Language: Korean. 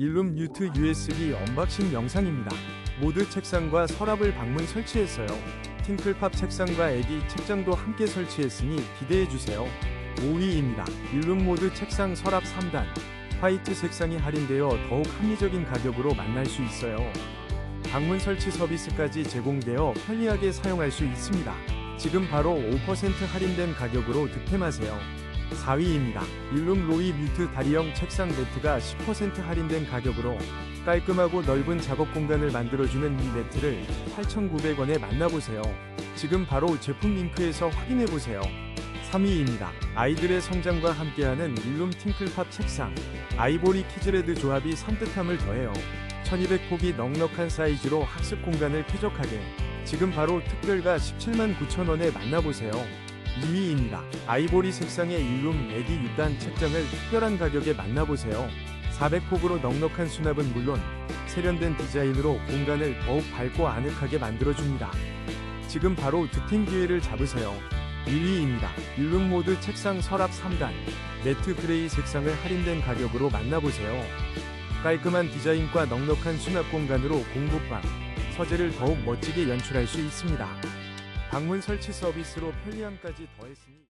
일룸 뮤트 USB 언박싱 영상입니다. 모드 책상과 서랍을 방문 설치했어요. 팅클팝 책상과 에디 책장도 함께 설치했으니 기대해주세요. 5위입니다. 일룸 모드 책상 서랍 3단. 화이트 색상이 할인되어 더욱 합리적인 가격으로 만날 수 있어요. 방문 설치 서비스까지 제공되어 편리하게 사용할 수 있습니다. 지금 바로 5% 할인된 가격으로 득템하세요. 4위입니다. 일룸 로이 뮤트 다리형 책상 매트가 10% 할인된 가격으로 깔끔하고 넓은 작업 공간을 만들어주는 이 매트를 8,900원에 만나보세요. 지금 바로 제품 링크에서 확인해보세요. 3위입니다. 아이들의 성장과 함께하는 일룸 팅클팝 책상. 아이보리 키즈레드 조합이 산뜻함을 더해요. 1200폭이 넉넉한 사이즈로 학습 공간을 쾌적하게. 지금 바로 특별가 17만 9천원에 만나보세요. 2위입니다. 아이보리 색상의 일룸 에디 6단 책장을 특별한 가격에 만나보세요. 400폭으로 넉넉한 수납은 물론 세련된 디자인으로 공간을 더욱 밝고 아늑하게 만들어줍니다. 지금 바로 득템 기회를 잡으세요. 1위입니다. 일룸 모드 책상 서랍 3단 매트 그레이 색상을 할인된 가격으로 만나보세요. 깔끔한 디자인과 넉넉한 수납 공간으로 공부방, 서재를 더욱 멋지게 연출할 수 있습니다. 방문 설치 서비스로 편리함까지 더했으니